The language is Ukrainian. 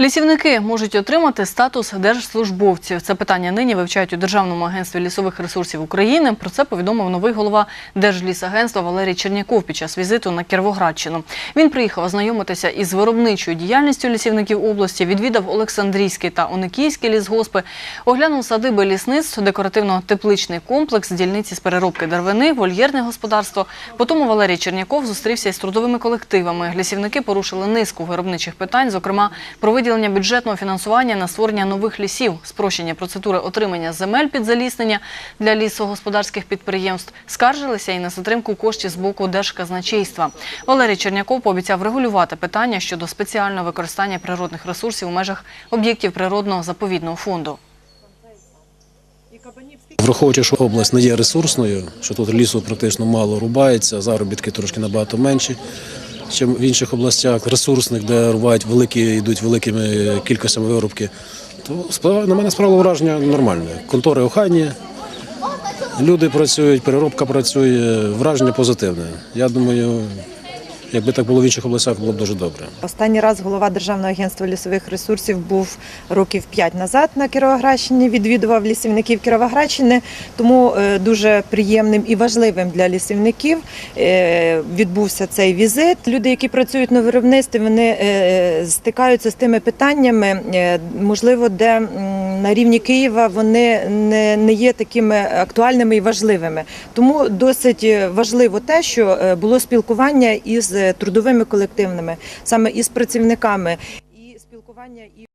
Лісівники можуть отримати статус держслужбовців. Це питання нині вивчають у Державному агентстві лісових ресурсів України. Про це повідомив новий голова Держлісагентства Валерій Черняков під час візиту на Кіровоградщину. Він приїхав ознайомитися із виробничою діяльністю лісівників області, відвідав Олександрійський та Оникійський лісгоспи, оглянув садиби лісництв, декоративно-тепличний комплекс, дільниці з переробки деревини, вольєрне господарство. Потім Валерій Черняков зустрівся із трудовими колективами. Лісівники порушили низку виробничих питань, зокрема про виділення бюджетного фінансування на створення нових лісів, спрощення процедури отримання земель під заліснення для лісогосподарських підприємств, скаржилися і на затримку коштів з боку Держказначейства. Валерій Черняков пообіцяв регулювати питання щодо спеціального використання природних ресурсів у межах об'єктів природного заповідного фонду. Враховуючи, що область не є ресурсною, що тут лісу практично мало рубається, заробітки трошки набагато менші, ніж в інших областях, ресурсних, де рвають великі, йдуть великими кількостями виробки. то справа- на мене справило враження нормальне. Контори охайні, люди працюють, переробка працює, враження позитивне. Я думаю, якби так було в інших областях, було б дуже добре. Останній раз голова Державного агентства лісових ресурсів був років 5 назад на Кіровоградщині, відвідував лісівників Кіровоградщини, тому е, дуже приємним і важливим для лісівників е, відбувся цей візит. Люди, які працюють на виробництві, вони е, стикаються з тими питаннями, можливо, де на рівні Києва вони не, не є такими актуальними і важливими. Тому досить важливо те, що е, було спілкування із е, трудовими колективними, саме із працівниками, і спілкування і